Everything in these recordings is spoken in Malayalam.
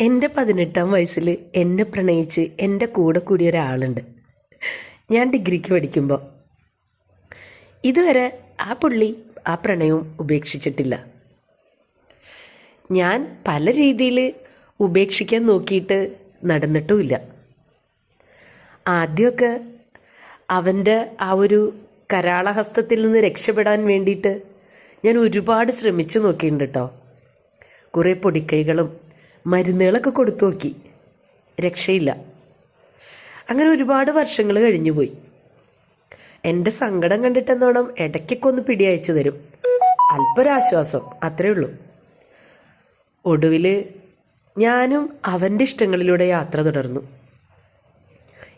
എന്റെ പതിനെട്ടാം വയസ്സിൽ എന്നെ പ്രണയിച്ച് എന്റെ കൂടെ കൂടിയ ഒരാളുണ്ട്. ഞാൻ ഡിഗ്രിക്ക് പഠിക്കുമ്പോൾ ഇതുവരെ ആ പുള്ളി ആ പ്രണയവും ഉപേക്ഷിച്ചിട്ടില്ല. ഞാൻ പല രീതിയിൽ ഉപേക്ഷിക്കാൻ നോക്കിയിട്ട് നടന്നിട്ടുമില്ല. ആദ്യമൊക്കെ അവന്റെ ആ ഒരു കരാളഹസ്തത്തിൽ നിന്ന് രക്ഷപ്പെടാൻ വേണ്ടിയിട്ട് ഞാൻ ഒരുപാട് ശ്രമിച്ചു നോക്കിയിട്ടുണ്ട് കേട്ടോ കുറേ പൊടിക്കൈകളും മരുന്നുകളൊക്കെ കൊടുത്തു നോക്കി. രക്ഷയില്ല. അങ്ങനെ ഒരുപാട് വർഷങ്ങൾ കഴിഞ്ഞുപോയി. എന്റെ സങ്കടം കണ്ടിട്ടെന്നോണം ഇടയ്ക്കൊക്കെ ഒന്ന് പിടി അയച്ചു തരും. അല്പൊരാശ്വാസം അത്രേ ഉള്ളൂ. ഒടുവിൽ ഞാനും അവന്റെ ഇഷ്ടങ്ങളിലൂടെ യാത്ര തുടർന്നു.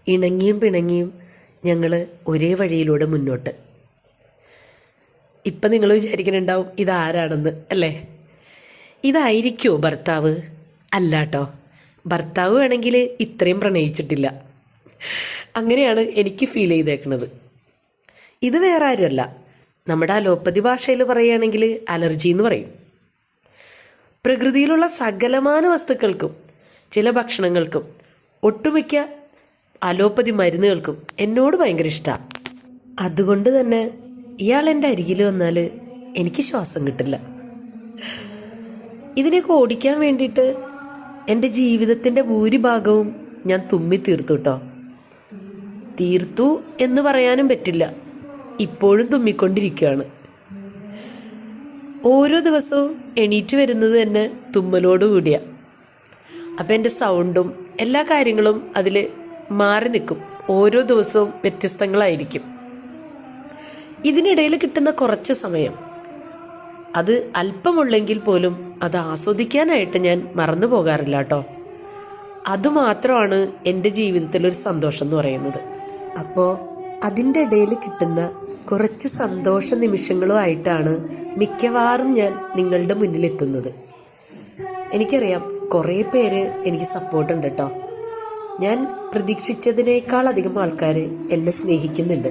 ഇണങ്ങിയും പിണങ്ങിയും ഞങ്ങൾ ഒരേ വഴിയിലൂടെ മുന്നോട്ട്. ഇപ്പം നിങ്ങൾ വിചാരിക്കുന്നുണ്ടാവും ഇതാരാണെന്ന് അല്ലേ? ഇതായിരിക്കുമോ ഭർത്താവ്? അല്ല കേട്ടോ ഭർത്താവ് വേണമെങ്കിൽ ഇത്രയും പ്രണയിച്ചിട്ടില്ല. അങ്ങനെയാണ് എനിക്ക് ഫീൽ ചെയ്തേക്കുന്നത് ഇത് വേറെ ആരുമല്ല. നമ്മുടെ അലോപ്പതി ഭാഷയിൽ പറയുകയാണെങ്കിൽ അലർജി എന്ന് പറയും. പ്രകൃതിയിലുള്ള സകലമാന വസ്തുക്കൾക്കും ചില ഭക്ഷണങ്ങൾക്കും ഒട്ടുമിക്ക അലോപ്പതി മരുന്നുകൾക്കും എന്നോട് ഭയങ്കര ഇഷ്ടമാണ് അതുകൊണ്ട് തന്നെ ഇയാൾ എന്റെ അരികിൽ വന്നാൽ എനിക്ക് ശ്വാസം കിട്ടില്ല. ഇതിനെയൊക്കെ ഓടിക്കാൻ വേണ്ടിയിട്ട് എന്റെ ജീവിതത്തിന്റെ ഭൂരിഭാഗവും ഞാൻ തുമ്മി തീർത്തു കേട്ടോ തീർത്തു എന്ന് പറയാനും പറ്റില്ല. ഇപ്പോഴും തുമ്മിക്കൊണ്ടിരിക്കുകയാണ് ഓരോ ദിവസവും എണീറ്റ് വരുന്നത് തന്നെ തുമ്മലോട് കൂടിയ. അപ്പം എന്റെ സൗണ്ടും എല്ലാ കാര്യങ്ങളും അതിൽ മാറി നിൽക്കും. ഓരോ ദിവസവും വ്യത്യസ്തങ്ങളായിരിക്കും. ഇതിനിടയിൽ കിട്ടുന്ന കുറച്ച് സമയം അത് അല്പമുള്ളെങ്കിൽ പോലും അത് ആസ്വദിക്കാനായിട്ട് ഞാൻ മറന്നു പോകാറില്ല കേട്ടോ. അതുമാത്രമാണ് എന്റെ ജീവിതത്തിലൊരു സന്തോഷം എന്ന് പറയുന്നത്. അപ്പോൾ അതിന്റെ ഇടയിൽ കിട്ടുന്ന കുറച്ച് സന്തോഷ നിമിഷങ്ങളുമായിട്ടാണ് മിക്കവാറും ഞാൻ നിങ്ങളുടെ മുന്നിലെത്തുന്നത് എനിക്കറിയാം കുറേ പേര് എനിക്ക് സപ്പോർട്ടുണ്ട് കേട്ടോ. ഞാൻ പ്രതീക്ഷിച്ചതിനേക്കാൾ അധികം ആൾക്കാർ എന്നെ സ്നേഹിക്കുന്നുണ്ട്.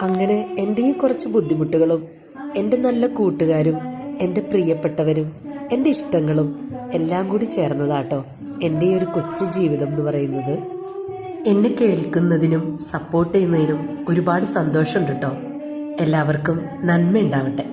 അങ്ങനെ എന്റെ ഈ കുറച്ച് ബുദ്ധിമുട്ടുകളും എന്റെ നല്ല കൂട്ടുകാരും എന്റെ പ്രിയപ്പെട്ടവരും എന്റെ ഇഷ്ടങ്ങളും എല്ലാം കൂടി ചേർന്നതാട്ടോ എന്റെ ഈ ഒരു കൊച്ചു ജീവിതം എന്ന് പറയുന്നത്. എന്നെ കേൾക്കുന്നതിനും സപ്പോർട്ട് ചെയ്യുന്നതിനും ഒരുപാട് സന്തോഷമുണ്ട് കേട്ടോ എല്ലാവർക്കും നന്മ ഉണ്ടാവട്ടെ